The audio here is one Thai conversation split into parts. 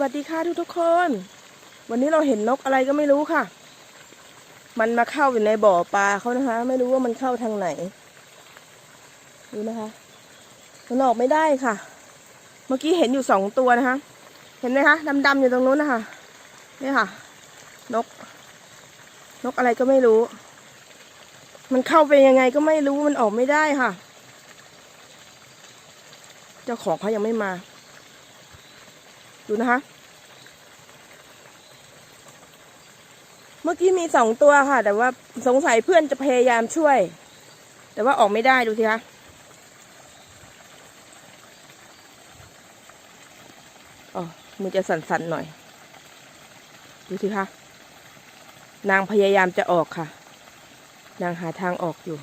วัสดีค่ะทุกทุกๆคน วันนี้เราเห็นนกอะไรก็ไม่รู้ค่ะ มันมาเข้าอยู่ในบ่อปลาเขานะคะ ไม่รู้ว่ามันเข้าทางไหนดูนะคะมันออกไม่ได้ค่ะ เมื่อกี้เห็นอยู่สองตัวนะคะ เห็นไหมคะดำๆอยู่ตรงนู้นนะคะนี่ค่ะ นก นกอะไรก็ไม่รู้ มันเข้าไปยังไงก็ไม่รู้มันออกไม่ได้ค่ะ เจ้าของเขายังไม่มา ดูนะคะ เมื่อกี้มีสองตัวค่ะ แต่ว่าสงสัยเพื่อนจะพยายามช่วย แต่ว่าออกไม่ได้ดูสิคะอ๋อมือจะสั่นๆหน่อย ดูสิคะนางพยายามจะออกค่ะ นางหาทางออกอยู่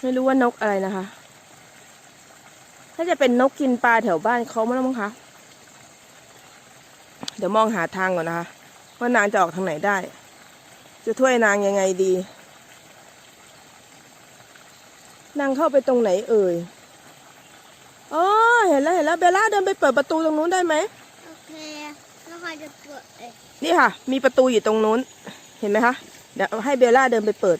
ไม่รู้ว่านกอะไรนะคะ ถ้าจะเป็นนกกินปลาแถวบ้านเขามั้งมั้งคะ เดี๋ยวมองหาทางก่อนนะคะ ว่านางจะออกทางไหนได้ จะช่วยนางยังไงดี นางเข้าไปตรงไหนเอ่ยอ๋อเห็นแล้วเห็นแล้วเบลล่าเดินไปเปิดประตูตรงนู้นได้ไหมโอเคแล้วใครจะเปิดเอ๊ะนี่ค่ะ มีประตูอยู่ตรงนู้น เห็นไหมคะ เดี๋ยวให้เบลล่าเดินไปเปิด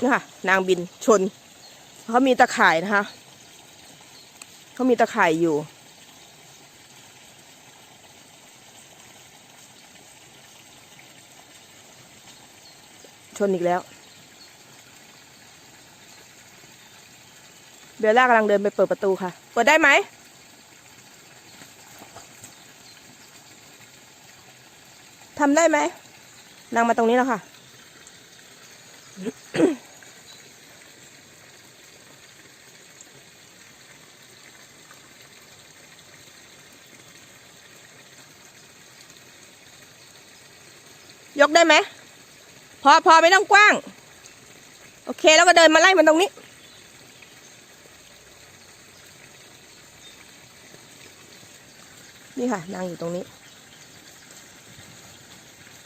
นี่ค่ะ นางบินชน เขามีตะข่ายนะคะ เขามีตะข่ายอยู่ ชนอีกแล้ว เบลล่ากำลังเดินไปเปิดประตูค่ะ เปิดได้ไหมทำได้ไหมนางมาตรงนี้แล้วค่ะ ยกได้ไหมพอพอไม่ต้องกว้าง โอเคแล้วก็เดินมาไล่มันตรงนี้ นี่ค่ะนางอยู่ตรงนี้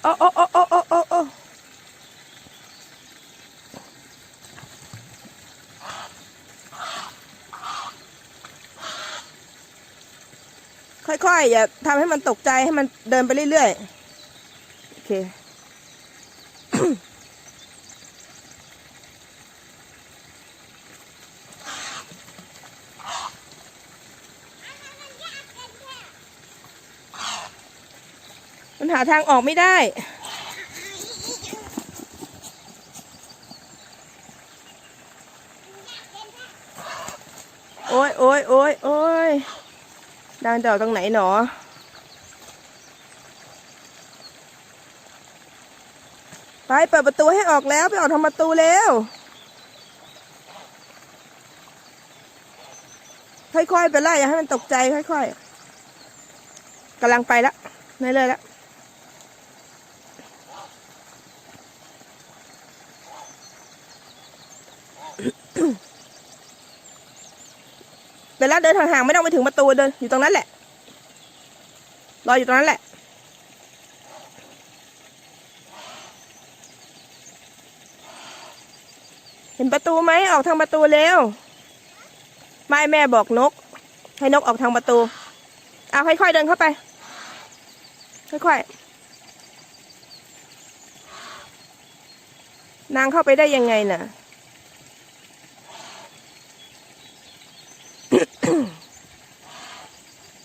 โอ้โอ้โอ้โอ้โอ้โอ้โอ้ค่อยๆ อย่าทำให้มันตกใจให้มันเดินไปเรื่อยๆ โอเค มันหาทางออกไม่ได้โอ้ยโอ้ยโอ้ยโอ้ยดังจะออกตรงไหนหนอ ไปเปิดประตูให้ออกแล้ว ไปออกทางประตูเร็ว ค่อยๆไปไล่อย่าให้มันตกใจค่อยๆกำลังไปแล้วไม่เลยแล้วเวลาเดินห่างๆไม่ต้องไปถึงประตูเดินอยู่ตรงนั้นแหละ รออยู่ตรงนั้นแหละ ห็นประตูไหมออกทางประตูเร็วไม่แม่บอกนก ให้นกออกทางประตู เอาค่อยๆเดินเข้าไป ค่อยๆ นางเข้าไปได้ยังไงน่ะ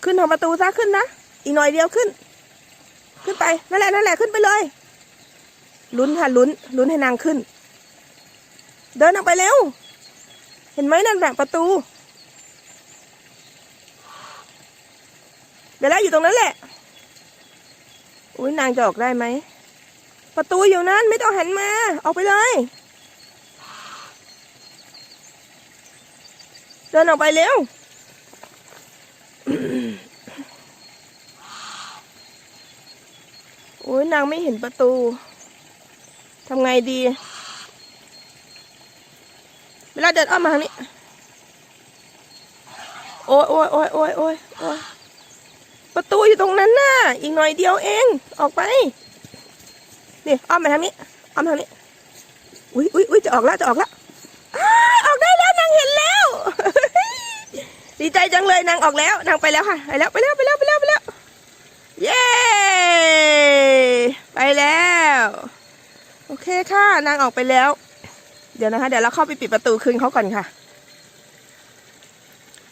ขึ้นทางประตูซะขึ้นนะ อีกหน่อยเดียวขึ้น ขึ้นไป นั่นแหละนั่นแหละขึ้นไปเลย ลุ้นค่ะลุ้น ลุ้นให้นางขึ้น เดินออกไปเร็ว เห็นไหมนั่นแบบประตูเดี๋ยวแล้วอยู่ตรงนั้นแหละ อุ้ยนางจะออกได้ไหม ประตูอยู่นั้นไม่ต้องหันมา ออกไปเลย เดินออกไปเร็วโอ้ยนางไม่เห็นประตู ทำไงดี เดินอ้อมมาทางนี้ โอ้ยโอ้ยโอ้ยโอ้ยโอ้ยโอ้ยประตูอยู่ตรงนั้นน่ะ อีกหน่อยเดียวเอง ออกไปนี่อ้อมมาทางนี้ อ้อมทางนี้ อุ้ยอุ้ยอุ้ยจะออกแล้ว จะออกแล้วอออกได้แล้วนางเห็นแล้ว ดีใจจังเลยนางออกแล้วนางไปแล้วค่ะ ไปแล้ว ไปแล้ว ไปแล้ว ไปแล้ว ไปแล้ว เย้ ไปแล้ว โอเคค่ะ นางออกไปแล้ว เดี๋ยวนะคะ เดี๋ยวเราเข้าไปปิดประตูคืนเขาก่อนค่ะ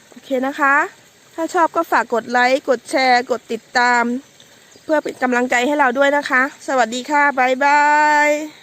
โอเคนะคะ ถ้าชอบก็ฝากกดไลค์ กดแชร์ กดติดตาม เพื่อเป็นกำลังใจให้เราด้วยนะคะ สวัสดีค่ะ บ๊ายบาย